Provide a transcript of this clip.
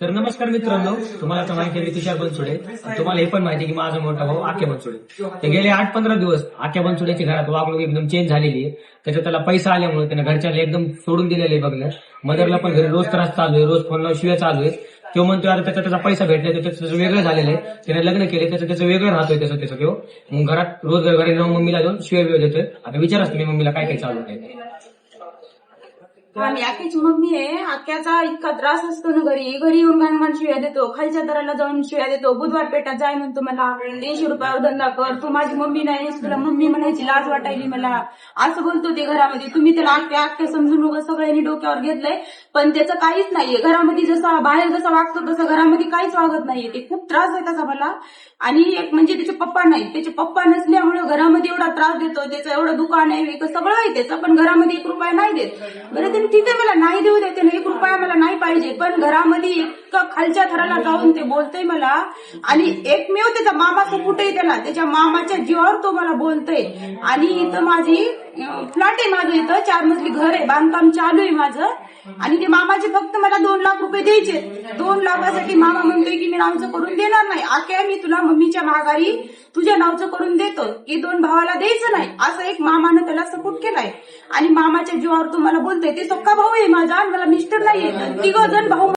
तर नमस्कार मित्रांनो तुम्हाला माहिती आहे तुषार बनसुडे. तुम्हाला हे पण माहिती की माझा मोठा भाऊ आख्या बनसुडे. ते गेले आठ पंधरा दिवस आख्या बनसुड्याची घरात वागणूक एकदम चेंज झालेली आहे. त्याच्यात त्याला पैसा आल्यामुळे त्याने घरच्याला एकदम सोडून दिलेले आहे बघणं. मदरला पण घरी रोज त्रास चालू आहे रोज फोन शिव्या चालू आहे तो म्हणतो आता त्याचा त्याचा पैसा भेटला तर त्याचं त्याचं वेगळं झालेलं आहे. त्याने लग्न केले त्याचं त्याचं वेगळं राहतोय त्याचं त्याचं तो मग घरात रोज घरी जाऊन मम्मीला जाऊन शिव्या बिव्या देतोय. आता विचारच तुम्ही मम्मीला काय काय चालू आहे. आणि आख्याची मम्मी आहे आख्याचा इतका त्रास असतो ना घरी. घरी येऊन घाणघाण शिव्या देतो खालच्या दराला जाऊन शिव्या देतो बुधवार पेठात जाय म्हणतो मला दीडशे रुपयावर धंदा कर तू माझी मम्मी नाही तुला मम्मी म्हणायची लाज वाटायली मला. असं बोलतो ते घरामध्ये. तुम्ही त्याला आख्या आख्या समजून उगा सगळ्यांनी डोक्यावर घेतलंय पण त्याचं काहीच नाहीये. घरामध्ये जसा बाहेर जसा वागतो तसं घरामध्ये काहीच वागत नाहीये. ते खूप त्रास आहे त्याचा मला. आणि एक म्हणजे त्याचे पप्पा नाही. त्याचे पप्पा नसल्यामुळे घरामध्ये एवढा त्रास देतो त्याचं एवढं दुकान आहे सगळं आहे त्याचं पण घरामध्ये एक रुपया नाही देत. बरं ठीक आहे मला नाही देऊ देते नाही एक रुपया मला नाही पाहिजे. पण घरामध्ये इतकं खालच्या थराला जाऊन ते बोलतोय मला. आणि एकमेव त्याचा मामाचं सपोर्ट त्याला त्याच्या मामाच्या जीवावर तो मला बोलतोय. आणि इथं माझी फ्लॅट आहे माझं इथं चार मजली घर आहे बांधकाम चालू आहे माझं. आणि ते मामाचे फक्त मला दोन लाख रुपये द्यायचे दोन लाखासाठी मामा म्हणतोय की मी नावचं करून देणार नाही. आख्या मी तुला मम्मीच्या माघारी तुझ्या नावचं करून देतो. की दोन भावाला द्यायचं नाही. असं एक मामानं त्याला सपोर्ट केलाय. आणि मामाच्या जीवावर तुम्हाला बोलतोय ते सक्का भाऊ आहे माझा मला मिस्टर नाही तिघ जण भाऊ